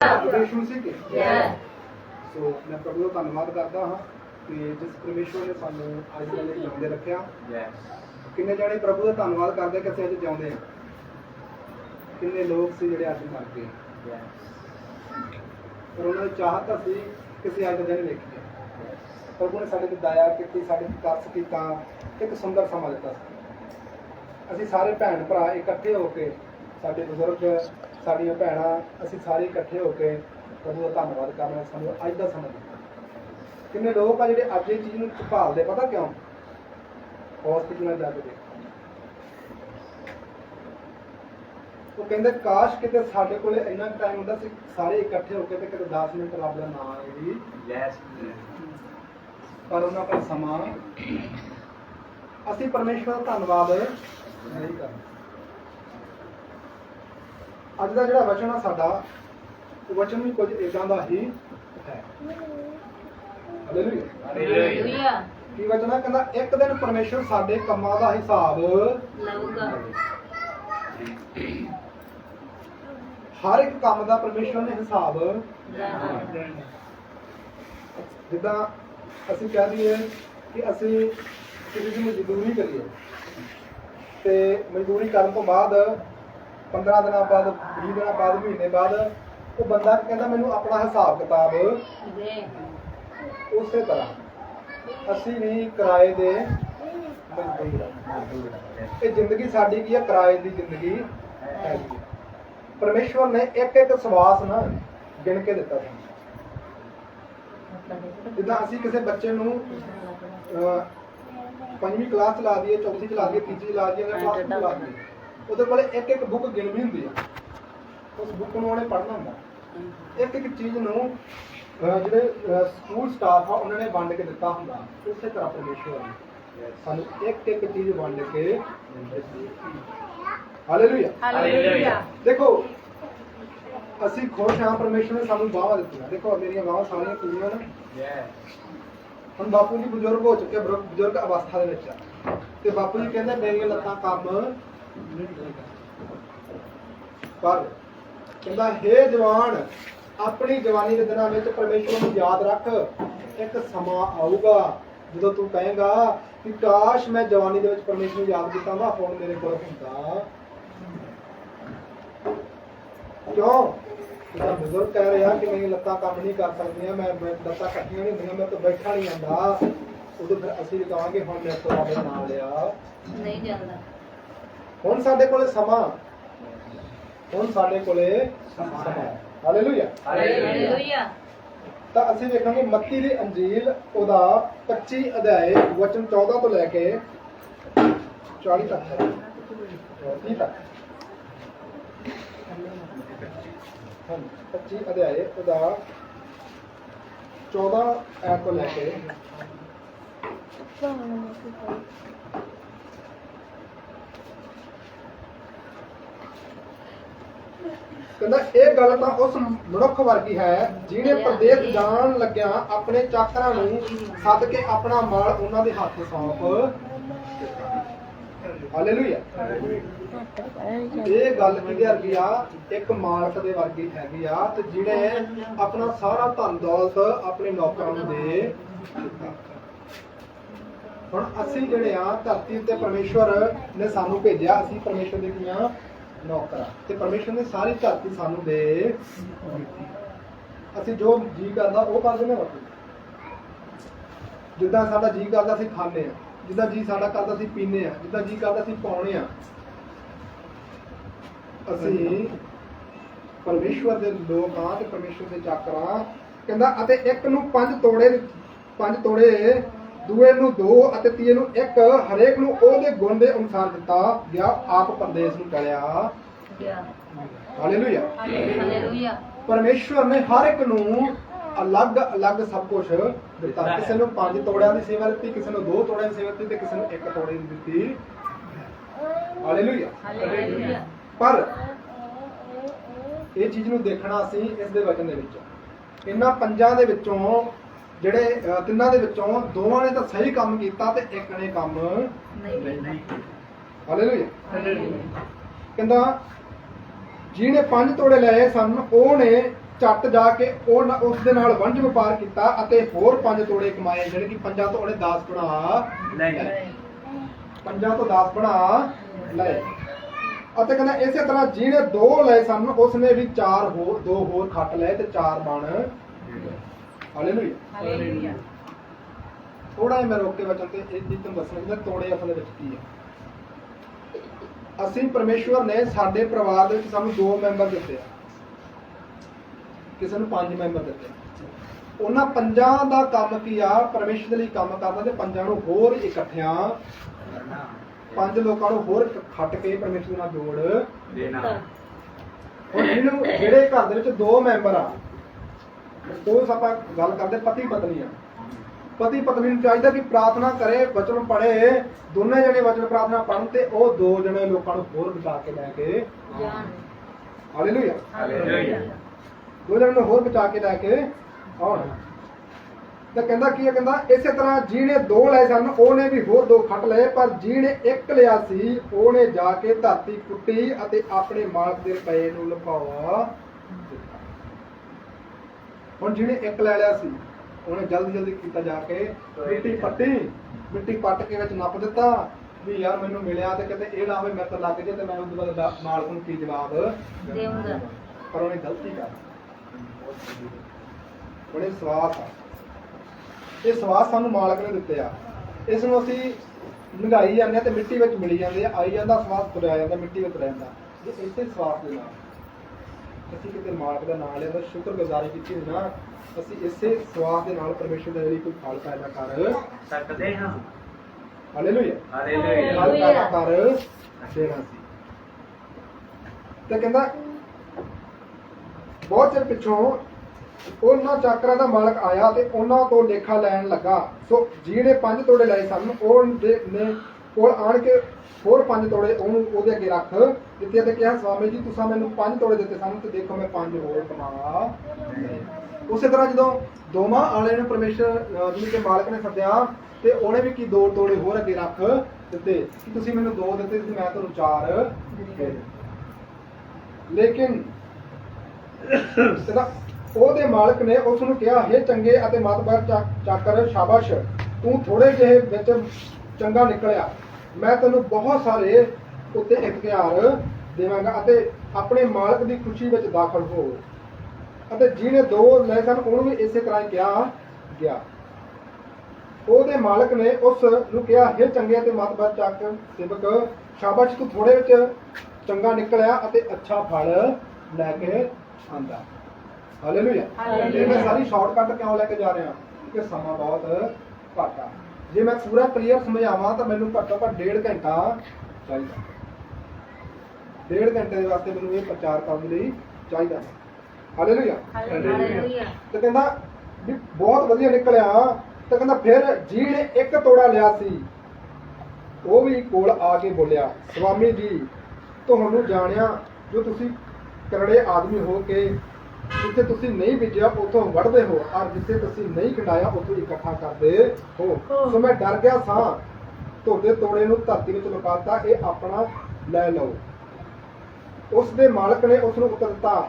ਪਰਮੇਸ਼ਵਰ ਸੀ ਕਿ Yes. ਸੋ ਮੈਂ ਪ੍ਰਭੂ ਦਾ ਧੰਨਵਾਦ ਕਰਦਾ ਹਾਂ ਕਿ ਜਿਸ ਪਰਮੇਸ਼ਵਰ ਨੇ ਸਾਨੂੰ ਅੱਜ ਦੇ ਲਈ ਜਿਉਂਦੇ ਰੱਖਿਆ। ਕਿੰਨੇ ਜਣੇ ਪ੍ਰਭੂ ਦਾ ਧੰਨਵਾਦ ਕਰਦੇ ਕਿ ਅਸੀਂ ਅੱਜ ਜਿਉਂਦੇ ਹਾਂ? ਕਿੰਨੇ ਲੋਕ ਸੀ ਜਿਹੜੇ ਅੱਜ ਮਰ ਗਏ? ਪਰ ਉਹਨਾਂ ਦੀ ਚਾਹਤ ਸੀ ਕਿ ਅਸੀਂ ਅੱਜ ਦਾ ਦਿਨ ਵੇਖੀਏ। ਪ੍ਰਭੂ ਨੇ ਸਾਡੇ ਤੇ ਦਇਆ ਕੀਤੀ ਸਾਡੇ ਤੇ ਤਰਸ ਕੀਤਾ ਇੱਕ ਸੁੰਦਰ ਸਮਾਂ ਦਿੱਤਾ ਸੀ। ਅਸੀਂ ਸਾਰੇ ਭੈਣ ਭਰਾ ਇਕੱਠੇ ਹੋ ਕੇ ਸਾਡੇ ਬਜ਼ੁਰਗ ਸਾਡੀਆਂ ਭੈਣਾਂ ਅਸੀਂ ਸਾਰੇ ਇਕੱਠੇ ਹੋ ਕੇ ਪ੍ਰਭੂ ਦਾ ਧੰਨਵਾਦ ਕਰਨਾ ਸਾਨੂੰ ਅੱਜ ਦਾ ਸਮਾਂ ਦਿੱਤਾ। ਕਿੰਨੇ ਲੋਕ ਆ ਜਿਹੜੇ ਅੱਜ ਇਹ ਚੀਜ਼ ਨੂੰ ਭਾਲਦੇ ਪਤਾ ਕਿਉਂ? ਹਸਪੀਟਲਾਂ ਜਾ ਕੇ ਉਹ ਕਹਿੰਦੇ ਕਾਸ਼ ਕਿਤੇ ਸਾਡੇ ਕੋਲੇ ਇੰਨਾ ਟਾਈਮ ਹੁੰਦਾ ਸੀ ਸਾਰੇ ਇਕੱਠੇ ਹੋ ਕੇ ਤੇ ਕਿਤੇ 10 ਮਿੰਟ ਰੱਬ ਦਾ ਨਾਮ ਆਏ ਵੀ ਪਰ ਉਹਨਾਂ ਕੋਲ ਸਮਾਂ ਅਸੀਂ ਪਰਮੇਸ਼ਵਰ ਦਾ ਧੰਨਵਾਦ ਨਹੀਂ ਕਰਦੇ। ਅੱਜ ਦਾ ਜਿਹੜਾ ਵਚਨ ਆ ਸਾਡਾ ਉਹ ਵਚਨ ਵੀ ਕੁਝ ਇਦਾਂ ਦਾ ਹੀ ਹੈ ਹਾਲੇਲੂਇਆ. ਕੀ ਵਚਨ ਆ ਕਹਿੰਦਾ ਇੱਕ ਦਿਨ ਪਰਮੇਸ਼ਵਰ ਸਾਡੇ ਕੰਮਾਂ ਦਾ ਹਿਸਾਬ ਲਊਗਾ ਹਰ ਇੱਕ ਕੰਮ ਦਾ ਪਰਮੇਸ਼ਵਰ ਨੇ ਹਿਸਾਬ ਲੈਣਾ। ਜਿੱਦਾਂ ਅਸੀਂ ਕਹਿ ਦਈਏ ਕਿ ਅਸੀਂ ਕਿਸੇ ਦੀ ਮਜ਼ਦੂਰੀ ਕਰੀਏ ਤੇ ਮਜ਼ਦੂਰੀ ਕਰਨ ਤੋਂ ਬਾਅਦ 15 ਦਿਨਾਂ ਬਾਅਦ 20 ਦਿਨਾਂ ਬਾਅਦ ਮਹੀਨੇ ਬਾਅਦ ਉਹ ਬੰਦਾ ਕਹਿੰਦਾ ਮੈਨੂੰ ਆਪਣਾ ਹਿਸਾਬ ਕਿਤਾਬ ਉਸੇ ਤਰ੍ਹਾਂ। ਅਸੀਂ ਵੀ ਕਿਰਾਏ ਦੇ ਮਜ਼ਦੂਰ। ਇਹ ਜ਼ਿੰਦਗੀ ਸਾਡੀ ਕੀ ਹੈ? ਕਿਰਾਏ ਦੀ ਜ਼ਿੰਦਗੀ ਹੈ ਪਰਮੇਸ਼ਵਰ ਨੇ ਇੱਕ ਇੱਕ ਸਵਾਸ ਨਾ ਗਿਣ ਕੇ ਦਿੱਤਾ ਜਿੱਦਾਂ ਅਸੀਂ ਕਿਸੇ ਬੱਚੇ ਨੂੰ ਪੰਜਵੀਂ ਕਲਾਸ ਚ ਲਾ ਦਈਏ ਚੌਥੀ ਚ ਲਾ ਦਈਏ ਤੀਜੀ ਚ ਲਾ ਦਈਏ ਕਲਾਸ ਚ ਲਾ ਦਈਏ। ਉਹਦੇ ਕੋਲੇ ਇੱਕ ਇੱਕ ਬੁੱਕ ਗਿਣਵੀਂ ਹੁੰਦੀ ਆ। ਉਸ ਬੁੱਕ ਨੂੰ ਉਹਨੇ ਪੜ੍ਹਨਾ ਹੁੰਦਾ। ਇੱਕ ਇੱਕ ਚੀਜ਼ ਨੂੰ ਅਹ, ਜਿਹੜੇ ਅਹ, ਸਕੂਲ ਸਟਾਫ ਆ ਉਹਨਾਂ ਨੇ ਵੰਡ ਕੇ ਦਿੱਤਾ ਹੁੰਦਾ। ਉਸੇ ਤਰ੍ਹਾਂ ਪਰਮੇਸ਼ਵਰ ਨੇ। ਸਾਨੂੰ ਇੱਕ ਇੱਕ ਚੀਜ਼ ਵੰਡ ਕੇ ਹਾਲੇਲੂਇਆ ਹਾਲੇਲੂਇਆ ਦੇਖੋ ਅਸੀਂ ਖੁਸ਼ ਹਾਂ ਪਰਮੇਸ਼ਵਰ ਨੇ ਸਾਨੂੰ ਬਾਹਾਂ ਦਿੱਤੀਆਂ। ਦੇਖੋ ਮੇਰੀਆਂ ਬਾਹਾਂ ਸਾਰੀਆਂ ਪੂਰੀਆਂ ਨੇ। ਹੁਣ ਬਾਪੂ ਜੀ ਬਜ਼ੁਰਗ ਹੋ ਚੁੱਕੇ ਬਜ਼ੁਰਗ ਬਜ਼ੁਰਗ ਅਵਸਥਾ ਦੇ ਵਿੱਚ। ਆ ਤੇ ਬਾਪੂ ਜੀ ਕਹਿੰਦੇ ਮੇਰੀਆਂ ਲੱਤਾਂ ਕੰਮ। ਪਰ ਕਹਿੰਦਾ, ਹੇ ਜਵਾਨ, ਆਪਣੀ ਜਵਾਨੀ ਦੇ ਦਿਨਾਂ ਵਿੱਚ ਪਰਮੇਸ਼ਵਰ ਨੂੰ ਯਾਦ ਰੱਖ। ਇੱਕ ਸਮਾਂ ਆਊਗਾ ਜਦੋਂ ਤੂੰ ਕਹੇਗਾ ਕਿ, ਕਾਸ਼ ਮੈਂ ਜਵਾਨੀ ਦੇ ਵਿੱਚ ਪਰਮੇਸ਼ਵਰ ਨੂੰ ਯਾਦ ਕੀਤਾ ਹੁੰਦਾ ਹੁਣ ਮੇਰੇ ਕੋਲ ਹੁੰਦਾ। ਕਿਉਂ? ਜਿਹੜਾ ਬਜ਼ੁਰਗ ਕਹਿ ਰਿਹਾ ਕਿ ਮੇਰੀਆਂ ਲੱਤਾਂ ਕੰਮ ਨਹੀਂ ਕਰ ਸਕਦੀਆਂ, ਮੈਂ ਲੱਤਾਂ ਇਕੱਠੀਆਂ ਨਹੀਂ ਹੁੰਦੀਆਂ, ਮੈਂ ਤਾਂ ਬੈਠਾ ਨਹੀਂ ਆਂਦਾ ਉਦੋਂ ਫਿਰ ਅਸੀਂ ਕਹਾਂਗੇ, ਹੁਣ ਮੇਰੇ ਤੋਂ ਰੱਬ ਦਾ ਲਿਆ ਨਹੀਂ ਜਾਂਦਾ। ਹੁਣ ਸਾਡੇ ਕੋਲੇ ਸਮਾਂ। ਹੁਣ ਸਾਡੇ ਕੋਲੇ ਸਮਾਂ ਹਾਲੇਲੂਇਆ। ਹਾਲੇਲੂਇਆ। ਤਾਂ ਅਸੀਂ ਵੇਖਾਂਗੇ ਮੱਤੀ ਦੀ ਅੰਜੀਲ ਉਹਦਾ 25 ਅਧਿਆਏ ਵਚਨ 14 ਤੋਂ ਲੈ ਕੇ 40 ਤੱਕ ਹੈ। 30 ਤੱਕ। ਹਾਂ 25 ਅਧਿਆਏ ਉਹਦਾ 14 ਐਤ ਤੋਂ ਲੈ ਕੇ ਕਹਿੰਦਾ ਇਹ ਗੱਲ ਤਾਂ ਉਸ ਮਨੁੱਖ ਵਰਗੀ ਹੈ ਜਿਹਨੇ ਪ੍ਰਦੇਸ਼ ਜਾਣ ਲੱਗਿਆ ਆਪਣੇ ਚਾਕਰਾਂ ਨੂੰ ਸੱਦ ਕੇ ਆਪਣਾ ਮਾਲ ਉਹਨਾਂ ਦੇ ਹੱਥ ਸੌਂਪ। ਹਾਲੇਲੂਇਆ ਇਹ ਗੱਲ ਕਿਹਦੇ ਵਰਗੀ ਆ ਇੱਕ ਮਾਲਕ ਦੇ ਵਰਗੀ ਹੈਗੀ ਆ ਤੇ ਜਿਹੜੇ ਆਪਣਾ ਸਾਰਾ ਧਨ ਦੌਲਤ ਆਪਣੇ ਨੌਕਰਾਂ ਨੂੰ ਦੇ। ਹੁਣ ਅਸੀਂ ਜਿਹੜੇ ਆ ਧਰਤੀ ਉੱਤੇ ਪਰਮੇਸ਼ਵਰ ਨੇ ਸਾਨੂੰ ਭੇਜਿਆ ਅਸੀਂ ਪਰਮੇਸ਼ਵਰ ਦੇ ਕੀਆਂ ਨੌਕਰਾਂ। ਤੇ ਪਰਮੇਸ਼ਵਰ ਨੇ ਸਾਰੀ ਧਰਤੀ ਸਾਨੂੰ ਦੇ ਦਿੱਤੀ। ਅਸੀਂ ਜੋ ਜੀ ਕਰਦਾ ਉਹ ਕਰਦੇ ਨੇ ਵਰਤੋਂ ਜਿੱਦਾਂ ਸਾਡਾ ਜੀ ਕਰਦਾ, ਅਸੀਂ ਖਾਂਦੇ ਆ ਜਿੱਦਾਂ ਜੀ ਸਾਡਾ ਕਰਦਾ, ਅਸੀਂ ਪੀਂਦੇ ਆ ਜਿੱਦਾਂ ਜੀ ਕਰਦਾ, ਅਸੀਂ ਪਾਉਣੇ ਆ ਅਸੀਂ ਪਰਮੇਸ਼ਵਰ ਦੇ ਲੋਕ ਆ ਤੇ ਪਰਮੇਸ਼ਵਰ ਦੇ ਚਾਕਰਾਂ ਕਹਿੰਦਾ, ਅਤੇ ਇੱਕ ਨੂੰ ਪੰਜ ਤੋੜੇ ਪੰਜ ਤੋੜੇ ਦੂਏ ਨੂੰ ਦੋ ਅਤੇ ਤੀਏ ਨੂੰ ਇੱਕ ਹਰੇਕ ਨੂੰ ਉਹਦੇ ਗੁਣ ਦੇ ਅਨੁਸਾਰ ਦਿੱਤਾ ਗਿਆ ਆਪ ਪਰਦੇਸ ਨੂੰ ਟਲਿਆ। ਗਿਆ। ਹਾਲੇਲੂਇਆ ਹਾਲੇਲੂਇਆ ਪਰਮੇਸ਼ਵਰ ਨੇ ਹਰ ਇੱਕ ਨੂੰ ਅਲੱਗ ਅਲੱਗ ਸਭ ਕੁਝ ਦਿੱਤਾ। ਕਿਸੇ ਨੂੰ ਪੰਜ ਤੋੜਿਆਂ ਦੀ ਸੇਵਾ ਦਿੱਤੀ ਕਿਸੇ ਨੂੰ ਦੋ ਤੋੜਿਆਂ ਦੀ ਸੇਵਾ ਦਿੱਤੀ ਤੇ ਕਿਸੇ ਨੂੰ ਇੱਕ ਤੋੜੇ ਦੀ ਦਿੱਤੀ। ਹਾਲੇਲੂਇਆ ਹਾਲੇਲੂਇਆ ਪਰ ਇਹ ਚੀਜ਼ ਨੂੰ ਦੇਖਣਾ ਅਸੀਂ ਇਸ ਦੇ ਵਚਨ ਦੇ ਵਿੱਚ। ਇਹਨਾਂ ਪੰਜਾਂ ਦੇ ਵਿੱਚੋਂ ਜਿਹੜੇ ਤਿੰਨਾਂ ਦੇ ਵਿੱਚੋਂ ਦੋਵਾਂ ਨੇ ਤਾਂ ਸਹੀ ਕੰਮ ਕੀਤਾ ਤੇ ਇੱਕ ਨੇ ਕੰਮ ਨਹੀਂ ਕੀਤਾ। ਹਾਲੇਲੂਇਆ। ਕਹਿੰਦਾ ਜਿਹਨੇ ਪੰਜ ਤੋੜੇ ਲਏ ਸਨ ਉਹਨੇ ਝੱਟ ਜਾ ਕੇ ਉਹ ਨ- ਉਸ ਦੇ ਨਾਲ ਵੰਜ ਵਪਾਰ ਕੀਤਾ ਅਤੇ ਹੋਰ ਪੰਜ ਤੋੜੇ ਕਮਾਏ ਜਿਹੜੇ ਕਿ ਪੰਜਾਂ ਤੋਂ ਉਹਨੇ 10 ਬਣਾ ਨਹੀਂ। ਪੰਜਾਂ ਤੋਂ 10 ਬਣਾ ਲਏ। ਅਤੇ ਕਹਿੰਦਾ ਇਸੇ ਤਰ੍ਹਾਂ ਜਿਹਨੇ ਦੋ ਲਏ ਸਨ ਉਸਨੇ ਵੀ ਚਾਰ ਹੋਰ ਦੋ ਹੋਰ ਖੱਟ ਲਏ ਤੇ ਚਾਰ ਬਣ ਹਾਲੇਲੂਇਆ। ਹਾਲੇਲੂਇਆ। ਥੋੜਾ ਜਿਹਾ ਮੈਂ ਰੋਕ ਕੇ ਵਚਨ ਤੇ ਇਹ ਚੀਜ਼ ਤੁਹਾਨੂੰ ਦੱਸਣਾ ਕਿ ਤੋੜੇ ਅਸਲ ਵਿੱਚ ਕੀ ਹੈ ਅਸੀਂ ਪਰਮੇਸ਼ਵਰ ਨੇ ਸਾਡੇ ਪਰਿਵਾਰ ਦੇ ਵਿੱਚ ਸਾਨੂੰ ਦੋ ਮੈਂਬਰ ਦਿੱਤੇ ਆ। ਕਿਸੇ ਨੂੰ ਪੰਜ ਮੈਂਬਰ ਦਿੱਤੇ। ਉਹਨਾਂ ਪੰਜਾਂ ਦਾ ਕੰਮ ਕੀ ਆ? ਪਰਮੇਸ਼ਵਰ ਦੇ ਲਈ ਕੰਮ ਕਰਨਾ ਤੇ ਪੰਜਾਂ ਨੂੰ ਹੋਰ ਇਕੱਠਿਆਂ ਪੰਜ ਲੋਕਾਂ ਨੂੰ ਹੋਰ ਖੱਟ ਕੇ ਪਰਮੇਸ਼ਵਰ ਨਾਲ ਜੋੜ ਦੇਣਾ। ਹੁਣ ਜਿਹਨੂੰ ਜਿਹੜੇ ਘਰ ਦੇ ਵਿੱਚ ਦੋ ਮੈਂਬਰ ਆ ਉਹ ਆਪਾਂ ਗੱਲ ਕਰਦੇ ਪਤੀ ਪਤਨੀ ਆ। ਪਤੀ ਪਤਨੀ ਨੂੰ ਚਾਹੀਦਾ ਕਿ ਪ੍ਰਾਰਥਨਾ ਕਰੇ ਵਚਨ ਪੜ੍ਹੇ ਦੋਨੇ ਜਣੇ ਵਚਨ ਪ੍ਰਾਰਥਨਾ ਪੜ੍ਹਨ ਤੇ ਉਹ ਦੋ ਜਣੇ ਲੋਕਾਂ ਨੂੰ ਹੋਰ ਬਚਾ ਕੇ ਲੈ ਕੇ ਜਾਨ ਹਾਲੇਲੂਇਆ ਹਾਲੇਲੂਇਆ ਦੋ ਜਣੇ ਨੂੰ ਹੋਰ ਬਚਾ ਕੇ ਲੈ ਕੇ ਆਉਣ। ਤਾਂ ਕਹਿੰਦਾ ਕੀ ਹੈ ਕਹਿੰਦਾ ਇਸੇ ਤਰ੍ਹਾਂ ਜਿਹਨੇ ਦੋ ਲਏ ਸਨ ਉਹਨੇ ਵੀ ਹੋਰ ਦੋ ਖੱਟ ਲਏ ਪਰ ਜਿਹਨੇ ਇੱਕ ਲਿਆ ਸੀ ਉਹਨੇ ਜਾ ਕੇ ਧਰਤੀ ਕੁੱਟੀ ਅਤੇ ਆਪਣੇ ਮਾਲਕ ਦੇ ਰੁਪਏ ਨੂੰ ਲੁਕਾਵਾ। ਹੁਣ ਜਿਹਨੇ ਇੱਕ ਲੈ ਲਿਆ ਸੀ ਉਹਨੇ ਜਲਦੀ ਜਲਦੀ ਕੀਤਾ ਜਾ ਕੇ ਮਿੱਟੀ ਪੱਟੀ ਮਿੱਟੀ ਪੱਟ ਕੇ ਵਿੱਚ ਨੱਪ ਦਿੱਤਾ ਵੀ ਯਾਰ ਮੈਨੂੰ ਮਿਲਿਆ ਤੇ ਕਹਿੰਦੇ ਇਹ ਨਾ ਹੋਵੇ ਮੇਰੇ ਤੋਂ ਲੱਗ ਜੇ ਤੇ ਮੈਂ ਤੋਂ ਬਾਅਦ ਦਾ- ਮਾਲਕ ਨੂੰ ਕੀ ਜਵਾਬ ਦੇਵਾਂਗਾ ਪਰ ਉਹਨੇ ਗਲਤੀ ਕਰ ਬੜੇ ਸਵਾਸ ਆ। ਇਹ ਸਵਾਸ ਸਾਨੂੰ ਮਾਲਕ ਨੇ ਦਿੱਤੇ ਆ। ਇਸ ਨੂੰ ਅਸੀਂ ਲੰਘਾਈ ਜਾਂਦੇ ਆ ਤੇ ਮਿੱਟੀ ਵਿੱਚ ਮਿਲੀ ਜਾਂਦੇ ਆ। ਆਈ ਜਾਂਦਾ ਸਵਾਸ ਤੁਰਿਆ ਜਾਂਦਾ ਮਿੱਟੀ ਵਿੱਚ ਰਹਿੰਦਾ। ਜੇ ਇਸੇ ਸਵਾਸ ਦੇ ਨਾਲ। ਅਸੀਂ ਕਿਤੇ ਮਾਲਕ ਦਾ ਨਾਮ ਤਾਂ ਸ਼ੁਕਰਗੁਜ਼ਾਰੀ ਕੀਤੀ ਨਾ ਅਸੀਂ ਇਸੇ ਸਵਾਸ ਦੇ ਨਾਲ ਪਰਮੇਸ਼ਰ ਦੇ ਲਈ ਕੋਈ ਫਲ ਪੈਦਾ ਕਰ। ਸਕਦੇ ਹਾਂ। ਹਾਲੇਲੂਇਆ ਹਾਲੇਲੂਇਆ ਫਲ ਪੈਦਾ ਕਰ। ਦੇਣਾ ਸੀ ਤੇ ਕਹਿੰਦਾ ਬਹੁਤ ਚਿਰ ਪਿੱਛੋਂ ਉਹਨਾਂ ਚਾਕਰਾਂ ਦਾ ਮਾਲਕ ਆਇਆ ਤੇ ਉਹਨਾਂ ਤੋਂ ਲੇਖਾ ਲੈਣ ਲੱਗਾ। ਸੋ ਜਿਹੜੇ ਪੰਜ ਤੋੜੇ ਲਏ ਸਨ ਉਹ ਨੇ ਕੋਲ ਆਣ ਕੇ ਹੋਰ ਪੰਜ ਤੋੜੇ ਉਹਨੂੰ ਉਹਦੇ ਅੱਗੇ ਰੱਖ। ਦਿੱਤੇ ਤੇ ਕਿਹਾ ਸਵਾਮੀ ਜੀ ਤੁਸੀਂ ਮੈਨੂੰ ਪੰਜ ਤੋੜੇ ਦਿੱਤੇ ਸਨ ਤੇ ਦੇਖੋ ਮੈਂ ਪੰਜ ਹੋਰ ਕਮਾ ਉਸੇ ਤਰ੍ਹਾਂ ਜਦੋਂ ਦੋਵਾਂ ਆਲੇ ਨੂੰ ਪਰਮੇਸ਼ਰ ਅਹ, ਕਿ ਮਾਲਕ ਨੇ ਸੱਦਿਆ ਤੇ ਉਹਨੇ ਵੀ ਕੀ ਦੋ ਤੋੜੇ ਹੋਰ ਅੱਗੇ ਰੱਖ ਦਿੱਤੇ ਕਿ ਤੁਸੀਂ ਮੈਨੂੰ ਦੋ ਦਿੱਤੇ ਸੀ ਮੈਂ ਤੁਹਾਨੂੰ ਚਾਰ ਦੇ ਲੇਕਿਨ ਕਹਿੰਦਾ ਉਹਦੇ ਮਾਲਕ ਨੇ ਉਸ ਨੂੰ ਕਿਹਾ ਹੇ ਚੰਗੇ ਅਤੇ ਮਤਬਰ ਚਾਕਰ ਸ਼ਾਬਾਸ਼। ਤੂੰ ਥੋੜੇ ਜਿਹੇ ਵਿੱਚ ਚੰਗਾ ਨਿਕਲਿਆ। ਮੈਂ ਤੈਨੂੰ ਬਹੁਤ ਸਾਰੇ ਉੱਤੇ ਇਖਤਿਆਰ ਦੇਵਾਂਗਾ ਅਤੇ ਆਪਣੇ ਮਾਲਕ ਦੀ ਖੁਸ਼ੀ ਵਿੱਚ ਦਾਖਲ ਹੋ। ਅਤੇ ਜਿਹਨੇ ਦੋ ਲਏ ਸਨ ਉਹਨੂੰ ਵੀ ਇਸੇ ਤਰ੍ਹਾਂ ਕਿਹਾ ਗਿਆ। ਉਹਦੇ ਮਾਲਕ ਨੇ ਉਸ ਨੂੰ ਕਿਹਾ ਹੇ ਚੰਗੇ ਅਤੇ ਮਤਬਰ ਚਾਕਰ ਸੇਵਕ ਸ਼ਾਬਾਸ਼ ਤੂੰ ਥੋੜੇ ਵਿੱਚ ਚੰਗਾ ਨਿਕਲਿਆ ਅਤੇ ਅੱਛਾ ਫਲ ਲੈ ਕੇ ਆਂਦਾ। Hallelujah hallelujah. ਇਹ ਮੈਂ ਸਾਰੀ ਸ਼ਾਰਟਕਟ ਕਿਉਂ ਲੈ ਕੇ ਜਾ ਰਿਹਾ? ਕਿ ਸਮਾਂ ਬਹੁਤ ਘੱਟ ਆ। ਜੇ ਮੈਂ ਪੂਰਾ ਕਲੀਅਰ ਸਮਝਾਵਾਂ ਤਾਂ ਮੈਨੂੰ ਘੱਟੋ ਘੱਟ ਡੇਢ ਘੰਟਾ ਚਾਹੀਦਾ। ਡੇਢ ਘੰਟੇ ਦੇ ਵਾਸਤੇ ਮੈਨੂੰ ਇਹ ਪ੍ਰਚਾਰ ਕਰਨ ਲਈ ਚਾਹੀਦਾ। ਹਾਲੇਲੂਇਆ। ਹਾਲੇਲੂਇਆ। ਤੇ ਕਹਿੰਦਾ ਵੀ ਬਹੁਤ ਵਧੀਆ ਨਿਕਲਿਆ। ਤੇ ਕਹਿੰਦਾ ਫਿਰ ਜਿਹਨੇ ਇੱਕ ਤੋੜਾ ਲਿਆ ਸੀ ਉਹ ਵੀ ਕੋਲ ਆ ਕੇ ਬੋਲਿਆ ਸਵਾਮੀ ਜੀ ਤੁਹਾਨੂੰ ਜਾਣਿਆ ਜੋ ਤੁਸੀਂ ਕਰੜੇ ਆਦਮੀ ਹੋ ਕੇ ਜਿੱਥੇ ਤੁਸੀਂ ਨਹੀਂ ਬੀਜਿਆ ਉੱਥੋਂ ਵੱਢਦੇ ਹੋ ਔਰ ਜਿੱਥੇ ਤੁਸੀਂ ਨਹੀਂ ਖੰਡਾਇਆ ਉੱਥੋਂ ਇਕੱਠਾ ਕਰਦੇ ਹੋ। ਸੋ ਮੈਂ ਡਰ ਗਿਆ ਸਾਂ। ਤੁਹਾਡੇ ਤੋੜੇ ਨੂੰ ਧਰਤੀ ਵਿੱਚ ਲੁਕਾਤਾ ਇਹ ਆਪਣਾ ਲੈ ਲਓ। ਉਸ ਦੇ ਮਾਲਕ ਨੇ ਉਸ ਨੂੰ ਉੱਤਰ ਦਿੱਤਾ